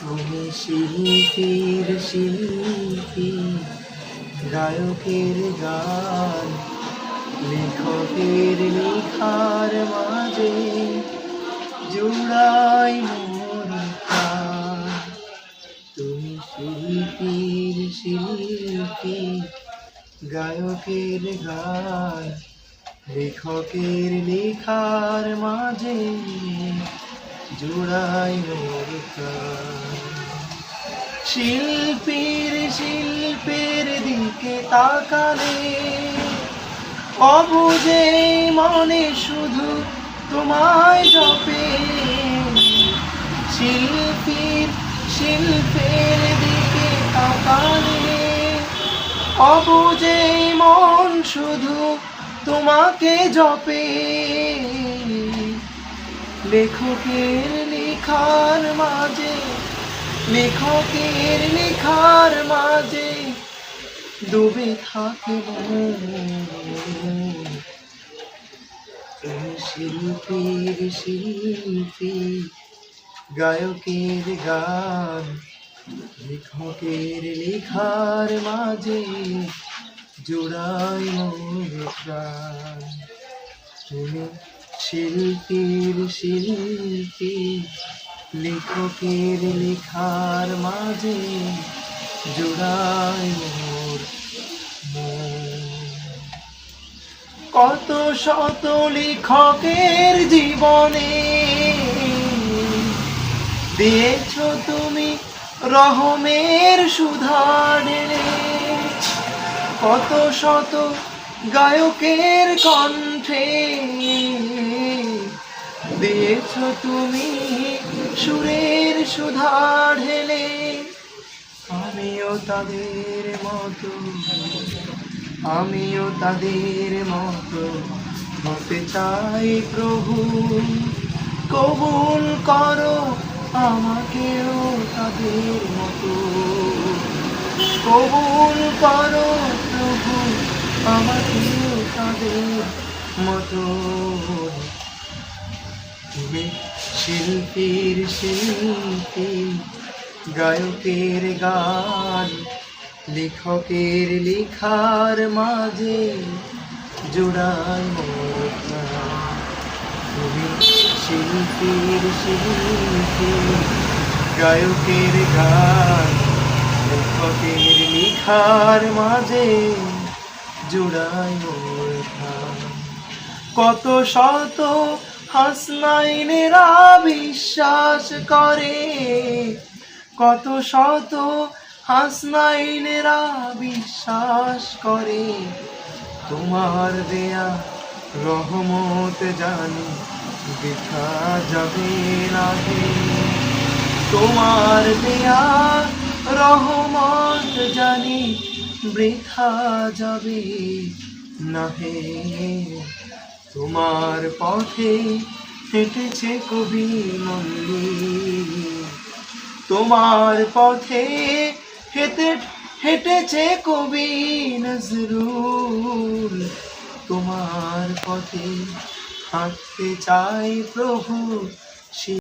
তুমি শিল্পীর শিল্পী, গায়কের গান, লেখকের লেখার মাঝে জোড়াই মোর। তুমি শিল্পীর শিল্পী, গায়কের গান, লেখকের লেখার মাঝে মোর শিল্পীর শিল্পের দিকে তাকালে, অবুঝে মনে শুধু তোমায় জপে। শিল্পীর শিল্পের দিকে তাকালে, অবুঝে মন শুধু তোমাকে জপে। লেখকের লেখার মাঝে, লেখকের লেখার মাঝে ডুবে থাকে শিল্পীর শিল্পী, গায়কের গান, লেখকের লেখার মাঝে জোড়াই মোর প্রাণ। শিল্পীর শিল্পী, লেখকের লেখার মাঝে জোড়াই মোর কত শত লেখকের জীবনে দিয়েছ তুমি রহমের সুধারে কত শত গায়কের কণ্ঠে দিয়েছ তুমি সুরের সুধা ঢেলে। আমিও তাদের মতো, আমিও তাদের মতো হতে চাই প্রভু। কবুল করো আমাকেও তাদের মতো। কবুল করো প্রভু আমাকেও তাদের মতো তুমি শিল্পীর শিল্পী, গায়কের গান, লেখকের লেখার মাঝে প্রাণ। তুমি শিল্পীর শিল্পী, গায়কের গান, লেখকের লেখার মাঝে জোড়াই মোর কত শত হাসনাইনেরা বিশ্বাস করে। কত শত হাসনাইনেরা বিশ্বাস করে। তোমার দেয়া রহমত জানি দেখা যাবে না তোমার দেয়া রহমত জানি বৃথা যাবে না হে তোমার পথে হেঁটেছে কবি মল্লিক তোমার পথে হেঁটে, হেঁটেছে কবি নজরুল। তোমার পথে হাঁটতে চাই প্রভু